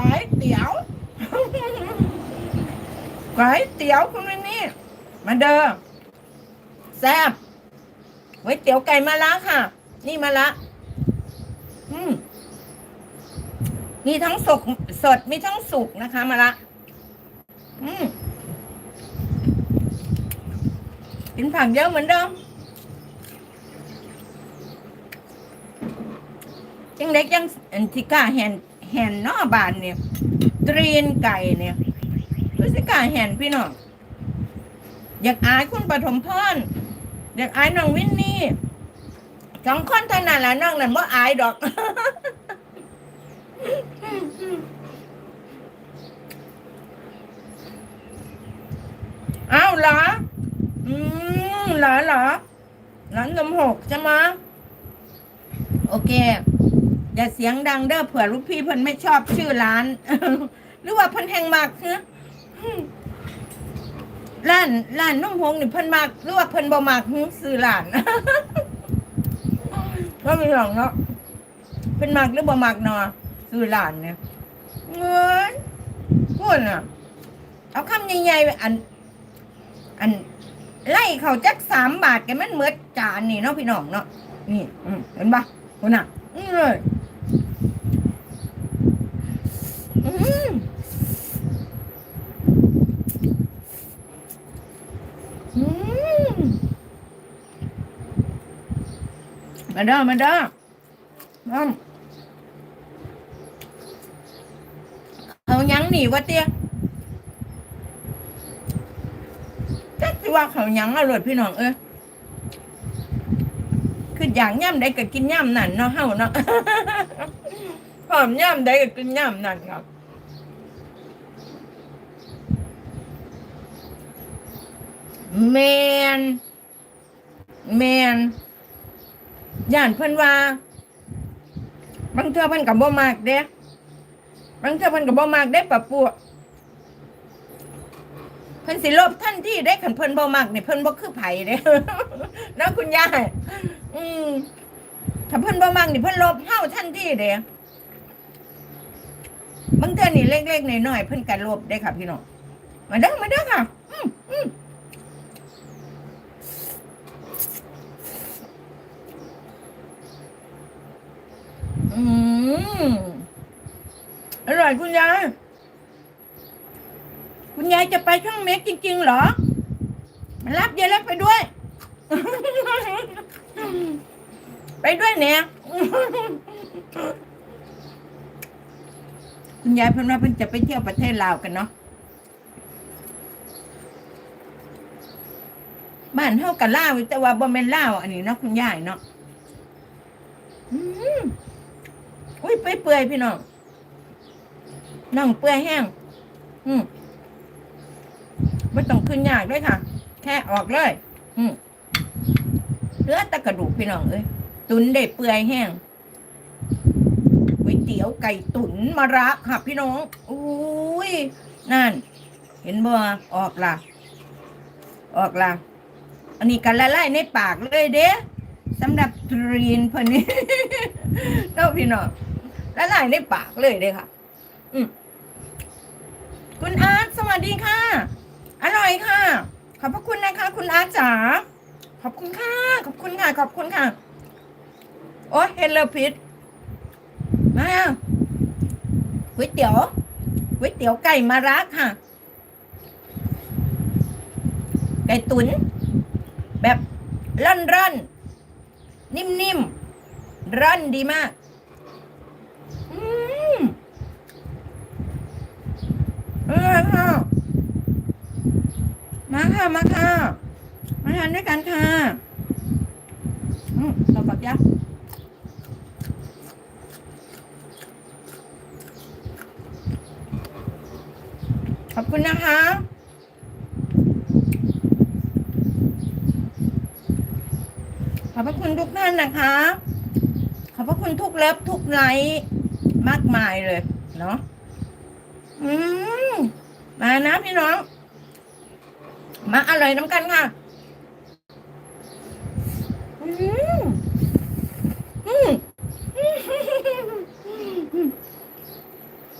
ก๋วยเตี๋ยวก๋วยเตี๋ยวคุณนี่ มาเด้อแซ่บก๋วยเตี๋ยวไก่มาละค่ะ นี่มาละอืมมีทั้งสดสดมีทั้งสุกนะคะมาละอืมกินผักเยอะเหมือนเดิมยังเล็กยังอันทิก้าแฮน แฮนนอบานเนี่ยตรีนไก่เนี่ยรู้สึกกล้าแฮนพี่น้องอยากอายคุณปฐมพรอยากอายน้องวินนี่สองคนเท่านั้นแหละน้องนั่นว่าอายดอกอ้าวเหรอ อืมเหรอเหรอร้านนมหกใช่ไหมโอเค อย่าเสียงดังเด้อเผื่อลูกพี่เพิ่นไม่ชอบชื่อร้าน หรือว่าเพิ่นแหงมากเนะร้านร้านนุ่มหงนี่เพิ่นมากหรือว่าเพิ่นบ่มากหึซื้อร้านก็มีหรอกเนาะเพิ่นมากหรือบ่มากเนาะซื้อร้านเนี่ยเงินพูดน่ะ เอาคำใหญ่ๆอัน อันไล่เขาจักสามบาทแกมันเมือจานนี่เนาะพี่น้องเนาะนี่เห็นปะคุณน่ะนี่เลยอื มอืมมาเด้อมาเด้ออืมเอายังหนีวะเตี้ยจักสิว่าเขายังอร่อยพี่น้องเอ้ยคืออย่างย่ำใดก็กินย่ำนั่นเนาะเฮาเนาะพร้อมย่ำใดก็กินย่ำนั่นครับ แมนแมนย่านเพิ่นว่าบางเทื่อเพิ่นกับบ่มากเด้บางเทื่อเพิ่นกับบ่มากเด้ปะปัวเพิ่นสิลบทันที่ได้ขันเพิ่นบ่มักเนี่ยเพิ่นบ่คือไผ่เด้นะคุณยายอืมถ้าเพิ่นบ่มักนี่เพิ่นลบเฮาทันที่เด้บางเทื่อนี่เล็กๆน้อยๆเพิ่นก็ลบได้ค่ะพี่น้องมาเด้อมาเด้อค่ะ อืมอืม อืมอร่อยคุณยาย คุณยายจะไปช่องเม็กจริง ๆ เหรอมารับยายเล็กไปด้วย ไปด้วยเนี่ย คุณยายเพิ่นว่าเพิ่นจะไปเที่ยวประเทศลาวกันเนาะบ้านเฮากับลาวแต่ว่าบ่แม่นลาวอันนี้เนาะคุณยายเนาะอืม อุ้ยเปื่อยๆพี่น้องน้องเปื่อยแห้ง อืมไม่ต้องขึ้นยากด้วยค่ะ แค่ออกเลย อืมเหลือแต่กระดูกพี่น้องเอ้ยตุนได้เปื่อยแห้งก๋วยเตี๋ยวไก่ตุ๋นมะระค่ะพี่น้องอุ้ยนั่น เห็นบ่ออกละออกละอันนี้กันละลายในปากเลยเด้สำหรับทรีนพอนี้เจ้าพี่น้อง ละลายในปากเลยเด้ค่ะ อืมคุณอาร์ตสวัสดีค่ะ อร่อยค่ะ ขอบพระคุณนะคะ คุณอาร์ตจ๋าขอบคุณค่ะ ขอบคุณค่ะ ขอบคุณค่ะ โอ้เฮลโลพิษมาก๋วยเตี๋ยวก๋วยเตี๋ยวไก่มารักค่ะ ไก่ตุ๋นแบบร่อนร่อนนิ่มๆร่อนดีมาก อืมอร่อยค่ะ มาค่ะ มาค่ะ มาทานด้วยกันค่ะอืมต่อปักยักษ์ขอบคุณนะคะขอบพระคุณทุกท่านนะคะ ขอบพระคุณทุกเลิฟทุกไลค์มากมายเลยเนาะ อืม มานะพี่น้อง มาอร่อยน้ำกันค่ะ อืม